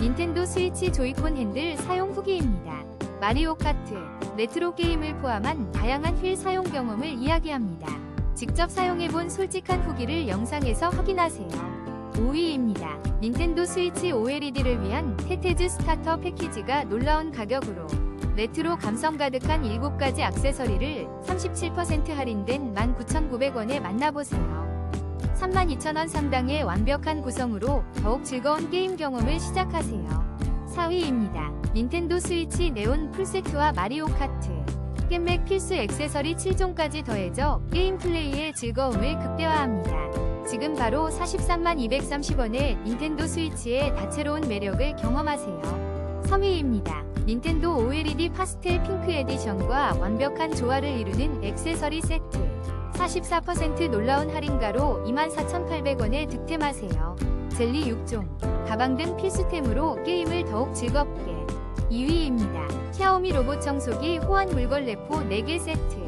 닌텐도 스위치 조이콘 핸들 사용 후기입니다. 마리오 카트, 레트로 게임을 포함한 다양한 휠 사용 경험을 이야기합니다. 직접 사용해본 솔직한 후기를 영상에서 확인하세요. 5위입니다. 닌텐도 스위치 OLED를 위한 테테즈 스타터 패키지가 놀라운 가격으로 레트로 감성 가득한 7가지 액세서리를 37% 할인된 19,900원에 만나보세요. 32,000원 상당의 완벽한 구성으로 더욱 즐거운 게임 경험을 시작하세요. 4위입니다. 닌텐도 스위치 네온 풀세트와 마리오 카트. 겜맥 필수 액세서리 7종까지 더해져 게임 플레이의 즐거움을 극대화합니다. 지금 바로 43만 230원에 닌텐도 스위치의 다채로운 매력을 경험하세요. 3위입니다. 닌텐도 OLED 파스텔 핑크 에디션과 완벽한 조화를 이루는 액세서리 세트. 44% 놀라운 할인가로 24,800원에 득템하세요. 젤리 6종, 가방 등 필수템으로 게임을 더욱 즐겁게. 2위입니다. 샤오미 로봇 청소기 호환 물건 레포 4개 세트.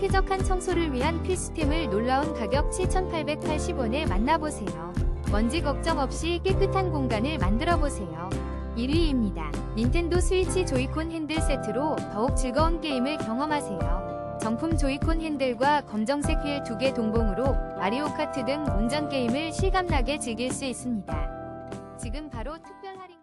쾌적한 청소를 위한 필수템을 놀라운 가격 7,880원에 만나보세요. 먼지 걱정 없이 깨끗한 공간을 만들어보세요. 1위입니다. 닌텐도 스위치 조이콘 핸들 세트로 더욱 즐거운 게임을 경험하세요. 정품 조이콘 핸들과 검정색 휠 2개 동봉으로 마리오 카트 등 운전 게임을 실감나게 즐길 수 있습니다. 지금 바로 특별 할인